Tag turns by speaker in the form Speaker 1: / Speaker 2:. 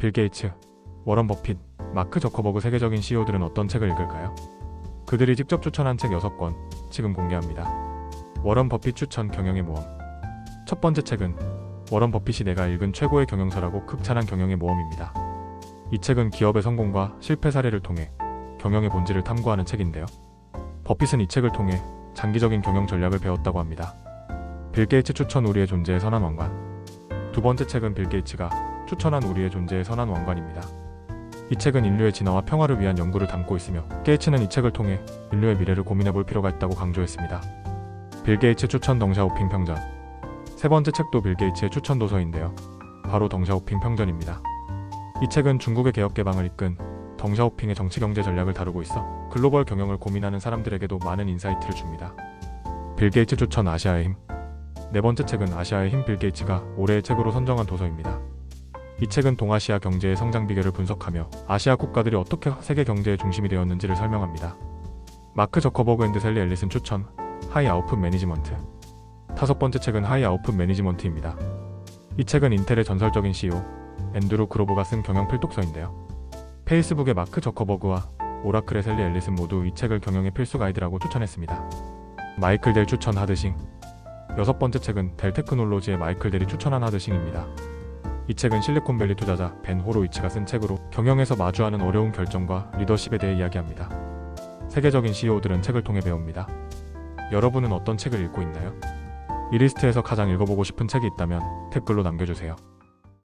Speaker 1: 빌 게이츠, 워런 버핏, 마크 저커버그 세계적인 CEO들은 어떤 책을 읽을까요? 그들이 직접 추천한 책 6권 지금 공개합니다. 워런 버핏 추천 경영의 모험. 첫 번째 책은 워런 버핏이 내가 읽은 최고의 경영서라고 극찬한 경영의 모험입니다. 이 책은 기업의 성공과 실패 사례를 통해 경영의 본질을 탐구하는 책인데요. 버핏은 이 책을 통해 장기적인 경영 전략을 배웠다고 합니다. 빌 게이츠 추천 우리의 존재의 선한 왕관. 두 번째 책은 빌 게이츠가 추천한 우리의 존재의 선한 왕관입니다. 이 책은 인류의 진화와 평화를 위한 연구를 담고 있으며 게이츠는 이 책을 통해 인류의 미래를 고민해 볼 필요가 있다고 강조했습니다. 빌 게이츠 추천 덩샤오핑 평전. 세 번째 책도 빌 게이츠의 추천 도서인데요. 바로 덩샤오핑 평전입니다. 이 책은 중국의 개혁 개방을 이끈 덩샤오핑의 정치 경제 전략을 다루고 있어 글로벌 경영을 고민하는 사람들에게도 많은 인사이트를 줍니다. 빌 게이츠 추천 아시아의 힘. 네 번째 책은 아시아의 힘 빌 게이츠가 올해의 책으로 선정한 도서입니다. 이 책은 동아시아 경제의 성장 비결을 분석하며 아시아 국가들이 어떻게 세계 경제의 중심이 되었는지를 설명합니다. 마크 저커버그 앤드 셀리 앨리슨 추천 하이 아웃풋 매니지먼트. 다섯 번째 책은 하이 아웃풋 매니지먼트입니다. 이 책은 인텔의 전설적인 CEO 앤드루 그로브가 쓴 경영 필독서인데요. 페이스북의 마크 저커버그와 오라클의 셀리 앨리슨 모두 이 책을 경영의 필수 가이드라고 추천했습니다. 마이클 델 추천 하드싱. 여섯 번째 책은 델 테크놀로지의 마이클 델이 추천한 하드싱입니다. 이 책은 실리콘밸리 투자자 벤 호로이치가 쓴 책으로 경영에서 마주하는 어려운 결정과 리더십에 대해 이야기합니다. 세계적인 CEO들은 책을 통해 배웁니다. 여러분은 어떤 책을 읽고 있나요? 이 리스트에서 가장 읽어보고 싶은 책이 있다면 댓글로 남겨주세요.